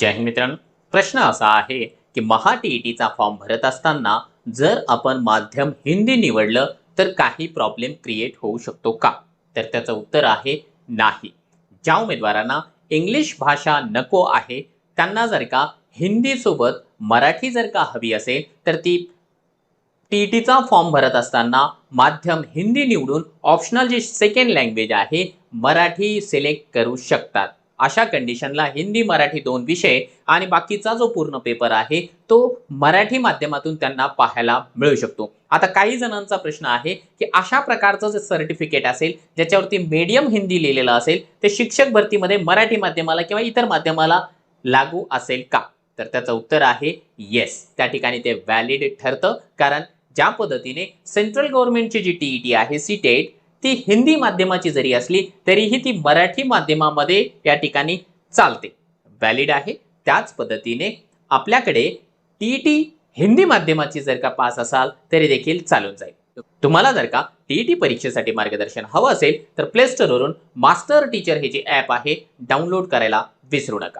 जय हिंद मित्रांनो. प्रश्न असा आहे की महा टीईटीचा फॉर्म भरत असताना जर आपण माध्यम हिंदी निवडलं तर काही प्रॉब्लेम क्रिएट होऊ शकतो का? तर त्याचं उत्तर आहे नाही. ज्या उमेदवारांना इंग्लिश भाषा नको आहे त्यांना जर का हिंदीसोबत मराठी जर का हवी असेल तर ती टी टीचा फॉर्म भरत असताना माध्यम हिंदी निवडून ऑप्शनल जी सेकंड लँग्वेज आहे मराठी सिलेक्ट करू शकतात. अशा कंडिशनला हिंदी मराठी दोन विषय आणि बाकीचा जो पूर्ण पेपर आहे तो मराठी माध्यमातून त्यांना पाहायला मिळू शकतो. आता काही जणांचा प्रश्न आहे की अशा प्रकारचं जे सर्टिफिकेट असेल ज्याच्यावरती मीडियम हिंदी लिहिलेलं असेल ते शिक्षक भरतीमध्ये मराठी माध्यमाला किंवा इतर माध्यमाला लागू असेल का? तर त्याचं उत्तर आहे येस त्या ठिकाणी ते व्हॅलिड ठरतं. कारण ज्या पद्धतीने सेंट्रल गव्हर्नमेंटची जी टीईटी आहे सी टेट ती हिंदी माध्यमाची जरी असली तरीही ती मराठी माध्यमामध्ये या ठिकाणी चालते. व्हॅलिड आहे. त्याच पद्धतीने आपल्याकडे टीईटी हिंदी माध्यमाची जर का पास असाल तरी देखील चालून जाईल. तुम्हाला जर का टीईटी परीक्षेसाठी मार्गदर्शन हवं असेल तर प्ले स्टोरवरून मास्टर टीचर हे जे ॲप आहे डाउनलोड करायला विसरू नका.